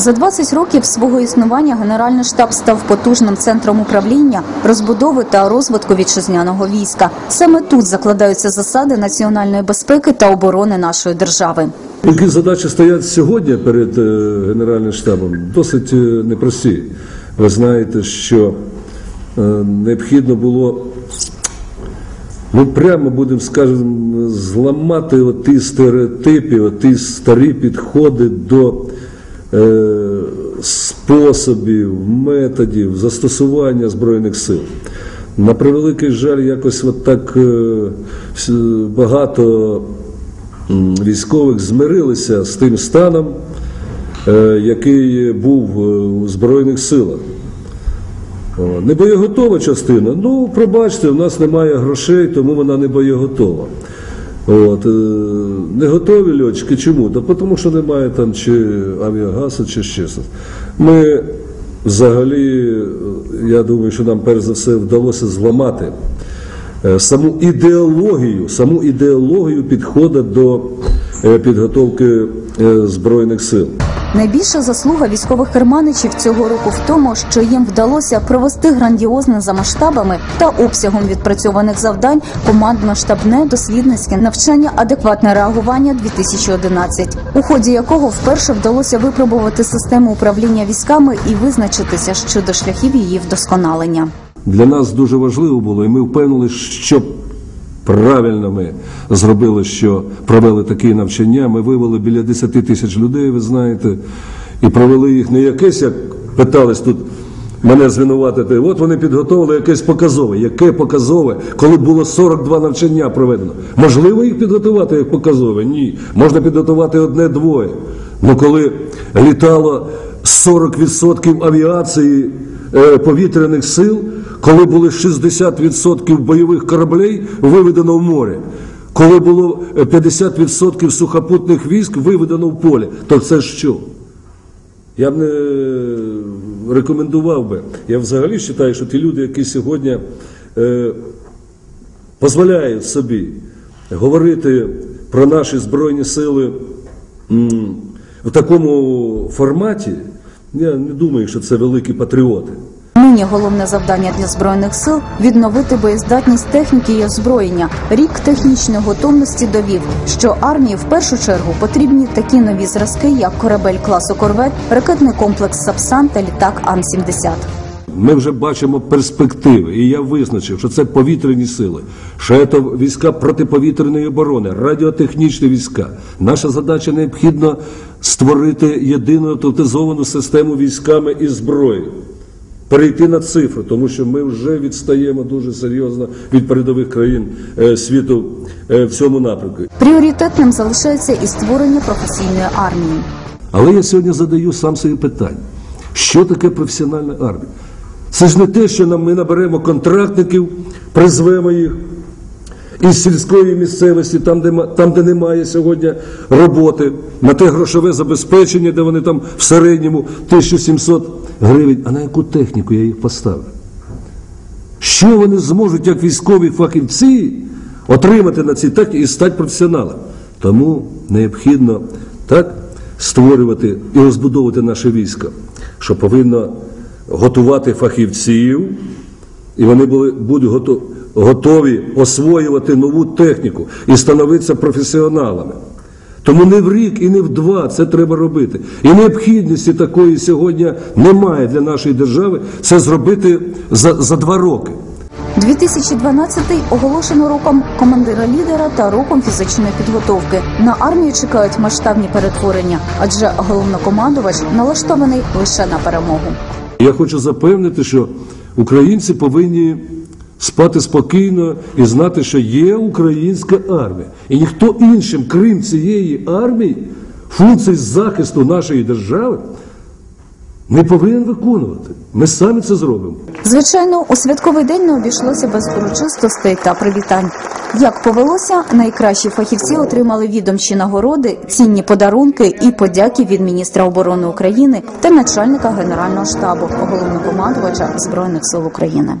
За 20 років свого існування Генеральний штаб став потужним центром управління, розбудови та розвитку вітчизняного війська. Саме тут закладаються засади національної безпеки та оборони нашої держави. Які задачі стоять сьогодні перед е, Генеральним штабом, досить е, непрості. Ви знаєте, що е, необхідно було, ну прямо будемо скажемо, зламати ті стереотипи, ті старі підходи до способів, методів застосування Збройних сил. На превеликий жаль, якось от так е, багато військових змирилися з тим станом, е, який був е, у Збройних силах. Не боєготова частина. Ну, пробачте, в нас немає грошей, тому вона не боєготова. От, е, не готові льотчики. Чому? Та тому що немає там чи авіагасу, чи ще щось. Ми взагалі, е, я думаю, що нам перш за все вдалося зламати е, саму ідеологію, саму ідеологію підходу до підготовки Збройних сил. Найбільша заслуга військових керманичів цього року в тому, що їм вдалося провести грандіозне за масштабами та обсягом відпрацьованих завдань командно-штабне дослідницьке навчання адекватне реагування 2011, у ході якого вперше вдалося випробувати систему управління військами і визначитися щодо шляхів її вдосконалення. Для нас дуже важливо було, і ми впевнили, що правильно ми зробили, що провели такі навчання. Ми вивели біля 10 тисяч людей, ви знаєте, і провели їх не якесь, як питались тут. Мене звинуватити, от вони підготовили якесь показове. Яке показове, коли було 42 навчання проведено? Можливо їх підготувати як показове? Ні. Можна підготувати одне-двоє. Ну коли літало 40% авіації е, повітряних сил, коли були 60% бойових кораблей виведено в море, коли було е, 50% сухопутних військ виведено в поле, то це що? Я б не рекомендував би. Я взагалі вважаю, що ті люди, які сьогодні е, дозволяють собі говорити про наші Збройні сили в такому форматі, я не думаю, що це великі патріоти. Нині головне завдання для збройних сил відновити боєздатність техніки і озброєння. Рік технічної готовності довів, що армії в першу чергу потрібні такі нові зразки, як корабель класу Корвет, ракетний комплекс Сапсан та літак Ан-70. Ми вже бачимо перспективи, і я визначив, що це повітряні сили, що це війська протиповітряної оборони, радіотехнічні війська. Наша задача необхідно створити єдину автоматизовану систему військами і зброєю. Перейти на цифру, тому що ми вже відстаємо дуже серйозно від передових країн е, світу е, в цьому напрямку. Пріоритетним залишається і створення професійної армії. Але я сьогодні задаю сам собі питання: що таке професіональна армія? Це ж не те, що нам ми наберемо контрактників, призвемо їх із сільської місцевості, там, де, там, де немає сьогодні роботи, на те грошове забезпечення, де вони там в середньому 1700 гривень. А на яку техніку я їх поставлю? Що вони зможуть, як військові фахівці, отримати на цій техніці і стати професіоналами? Тому необхідно так створювати і розбудовувати наше військо, що повинно готувати фахівців, і вони були, будуть гото- готові освоювати нову техніку і становитися професіоналами. Тому не в рік і не в два це треба робити. І необхідності такої сьогодні немає для нашої держави це зробити за, за два роки. 2012 оголошено роком командира лідера та роком фізичної підготовки. На армію чекають масштабні перетворення, адже головнокомандувач налаштований лише на перемогу. Я хочу запевнити, що українці повинні спати спокійно і знати, що є українська армія. І ніхто іншим, крім цієї армії, функцій захисту нашої держави не повинен виконувати. Ми самі це зробимо. Звичайно, у святковий день не обійшлося без урочистостей та привітань. Як повелося, найкращі фахівці отримали відомчі нагороди, цінні подарунки і подяки від міністра оборони України та начальника генерального штабу, головнокомандувача збройних сил України.